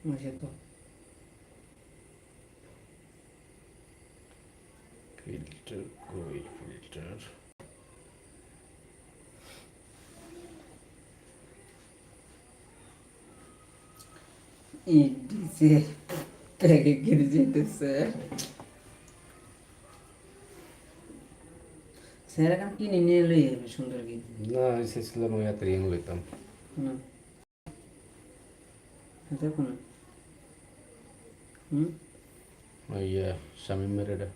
হয়েছে তো ফিল্টার কই ফিল্টার ইডিসে প্যাকে গিরে যেতেছে স্যার এখন কিনে নিয়ে লই যাবে সুন্দর কি না এসেছিলাম ওই হাতে রিং লইতাম হুম দেখুন হুম ওই শামিমের এটা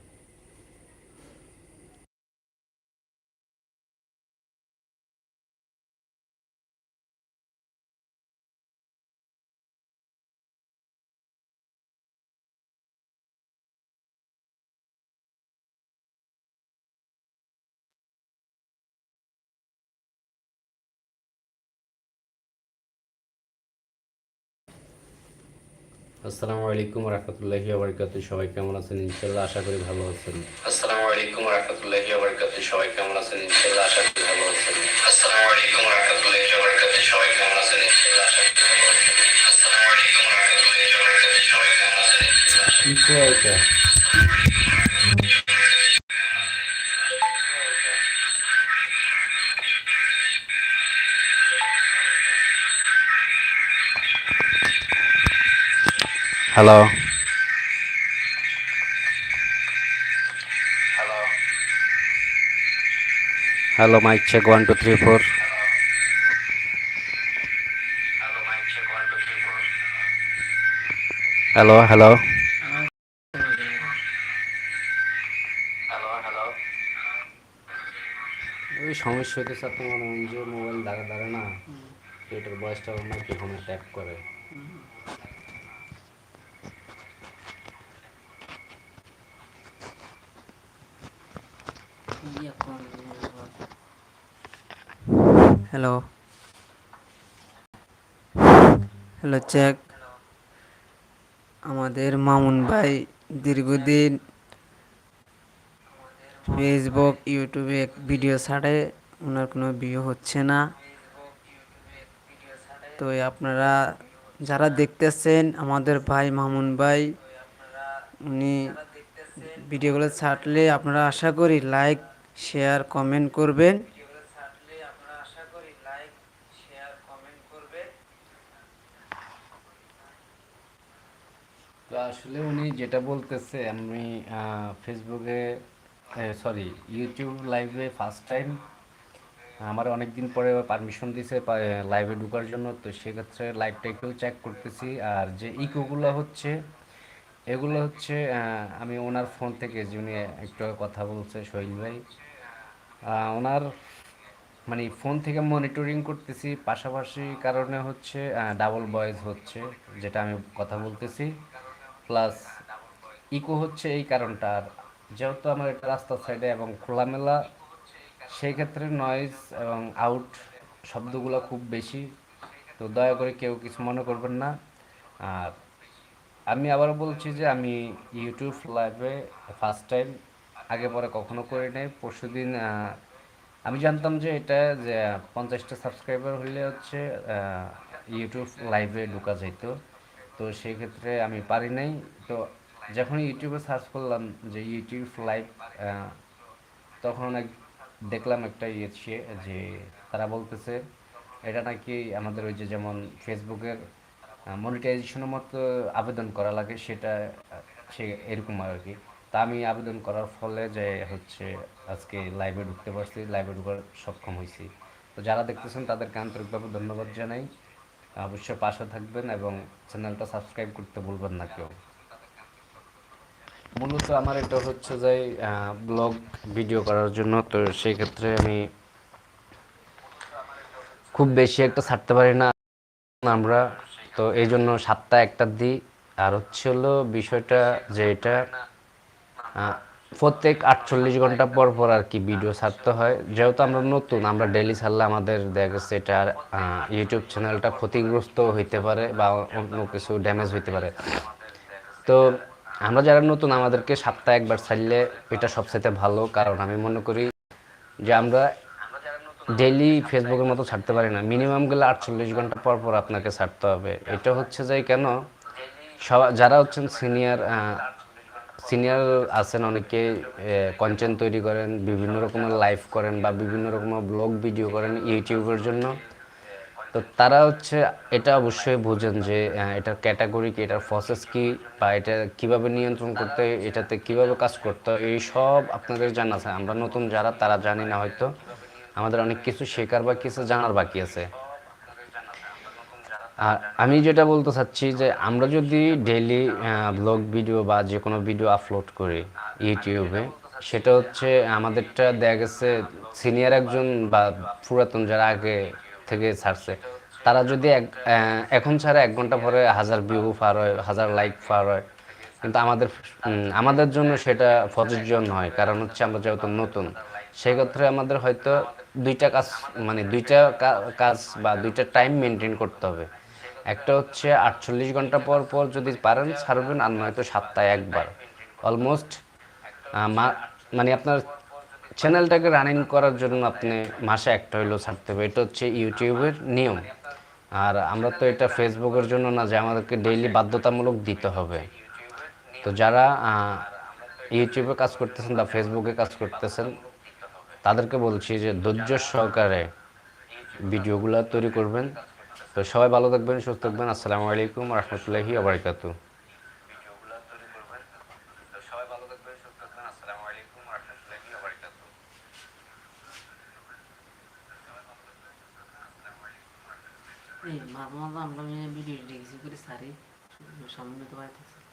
আসসালামু আলাইকুম রহমতুল্লাহি ওবরকাতু সবাই কেমন আছেন? ইনশাল্লাহ আশা করি ভালো আছেন। আসসালামু আলাইকুম রহমতুল্লাহি ওবরকাতু সবাই কেমন আছেন? ইনশাল্লাহ আশা করি ভালো আছেন। আসসালামু আলাইকুম রহমতুল্লাহি ওবরকাতু সবাই কেমন আছেন? ইনশাল্লাহ আশা করি ভালো আছেন। আসসালামু আলাইকুম রহমতুল্লাহি ওবরকাতু সবাই কেমন আছেন? কি hello hello mic check one two three four hello hello ওই সমস্যা হইতেছে তোমার যে মোবাইল দাঁড়া দাঁড়া না এটার বয়সটা অন্য মাইক্রোফোনে ট্যাপ করে। হ্যালো হ্যালো চেক আমাদের মামুন ভাই দীর্ঘদিন ফেসবুক ইউটিউবে ভিডিও ছাড়ে। ওনার কোনো ভিউ হচ্ছে না। তো আপনারা যারা দেখতেছেন আমাদের ভাই মামুন ভাই, উনি ভিডিওগুলো ছাড়লে আপনারা আশা করি লাইক শেয়ার কমেন্ট করবেন। তো আসলে উনি যেটা বলতেছে, আমি ফেসবুকে সরি ইউটিউব লাইভে ফার্স্ট টাইম আমার অনেক দিন পরে পারমিশন দিছে লাইভে ঢুকার জন্য, তো সেক্ষেত্রে লাইভটা একটু চেক করতেছি। আর যে ইকোগুলো হচ্ছে, এগুলো হচ্ছে আমি ওনার ফোন থেকে যিনি একটু কথা বলছে সোহেল ভাই ওনার মানে ফোন থেকে মনিটরিং করতেছি। পাশাপাশি কারণে হচ্ছে ডাবল ভয়েস হচ্ছে, যেটা আমি কথা বলতেছি। প্লাস ইকো হচ্ছে এই কারণটা। আর যেহেতু আমার এটা রাস্তার সাইডে এবং খোলামেলা, সেই ক্ষেত্রে নয়েজ এবং আউট শব্দগুলো খুব বেশি। তো দয়া করে কেউ কিছু মনে করবেন না। আর আমি আবারও বলছি যে আমি ইউটিউব লাইভে ফার্স্ট টাইম আগে পরে কখনো করি নাই। পরশু দিন আমি জানতাম যে এটা, যে পঞ্চাশটা সাবস্ক্রাইবার হলে হচ্ছে ইউটিউব লাইভে ঢোকা যাইতো। তো সেই ক্ষেত্রে আমি পারি নাই। তো যখন ইউটিউবে সার্চ করলাম যে ইউটিউব লাইভ তখন এক, দেখলাম একটা ইয়ে যে তারা বলতেছে, এটা নাকি আমাদের ওই যে যেমন ফেসবুকের মনিটাইজেশনের মতো আবেদন করা লাগে, সেটা, সে এরকম আর কি। তা আমি আবেদন করার ফলে যে হচ্ছে আজকে লাইভে ঢুকতে পারছি লাইভে ঢুকার সক্ষম হয়েছি তো যারা দেখতেছেন তাদেরকে আন্তরিকভাবে ধন্যবাদ জানাই। অবশ্যই পাশে থাকবেন এবং চ্যানেলটা সাবস্ক্রাইব করতে ভুলবেন না কেউ। মূলত আমার এটা হচ্ছে যে ব্লগ ভিডিও করার জন্য। তো সেই ক্ষেত্রে আমি খুব বেশি একটা ছাড়তে পারি না আমরা। তো এই জন্য সাতটা একটা দিই। আর হচ্ছে হলো বিষয়টা যে এটা প্রত্যেক আটচল্লিশ ঘণ্টা পর পর আর কি ভিডিও ছাড়তে হয়। যেহেতু আমরা নতুন, আমরা ডেলি ছাড়লে আমাদের দেখা গেছে এটা ইউটিউব চ্যানেলটা ক্ষতিগ্রস্ত হইতে পারে বা অন্য কিছু ড্যামেজ হইতে পারে। তো আমরা যারা নতুন, আমাদেরকে সপ্তাহে একবার ছাড়লে এটা সবচেয়ে ভালো। কারণ আমি মনে করি যে আমরা ডেইলি ফেসবুকের মতো ছাড়তে পারি না। মিনিমাম গেলে আটচল্লিশ ঘণ্টা পর পর আপনাকে ছাড়তে হবে। এটা হচ্ছে যে কেন? সবা, যারা হচ্ছেন সিনিয়র সিনিয়র আছেন অনেকে কন্টেন্ট তৈরি করেন বিভিন্ন রকমের লাইভ করেন বা বিভিন্ন রকমের ব্লগ ভিডিও করেন ইউটিউবের জন্য। তো তারা হচ্ছে এটা অবশ্যই বোঝেন যে এটার ক্যাটাগরি কি এটার প্রসেস কি বা এটা কীভাবে নিয়ন্ত্রণ করতে হয়, এটাতে কীভাবে কাজ করতে হয় এই সব আপনাদের জানা আছে। আমরা নতুন যারা তারা জানি না হয়তো। আমাদের অনেক কিছু শেখার বা কিছু জানার বাকি আছে। আর আমি যেটা বলতে চাচ্ছি যে আমরা যদি ডেইলি ব্লগ ভিডিও বা যে কোনো ভিডিও আপলোড করি ইউটিউবে সেটা হচ্ছে আমাদেরটা দেখা গেছে সিনিয়র একজন বা পুরাতন যারা আগে থেকে ছাড়ছে, তারা যদি এক এখন ছাড়া এক ঘণ্টা পরে হাজার ভিউ পার হয়, হাজার লাইক পার হয়, কিন্তু আমাদের আমাদের জন্য সেটা প্রযোজ্য নয়, কারণ হচ্ছে আমরা যেহেতু নতুন সেই ক্ষেত্রে আমাদের হয়তো দুইটা কাজ মানে দুইটা কাজ বা দুইটা টাইম মেনটেন করতে হবে। একটা হচ্ছে আটচল্লিশ ঘণ্টা পর পর যদি পারেন ছাড়বেন আর নয়তো সাতটায় একবার। অলমোস্ট মানে আপনার চ্যানেলটাকে রানিং করার জন্য আপনি মাসে একটা হইলেও ছাড়তে হবে। এটা হচ্ছে ইউটিউবের নিয়ম। আর আমরা তো এটা ফেসবুকের জন্য না, যে আমাদেরকে ডেইলি বাধ্যতামূলক দিতে হবে। তো যারা ইউটিউবে কাজ করতেছেন বা ফেসবুকে কাজ করতেছেন, তাদেরকে বলছি যে ধৈর্য সহকারে ভিডিওগুলো তৈরি করবেন। তো সবাই ভালো থাকবেন, সুস্থ থাকবেন। আসসালামু আলাইকুম রহমতুল্লাহি আবরকাতু মাঝে মাঝে আমরা ভিডিও দেখছি করে সারি সামনে তো পাইতেছি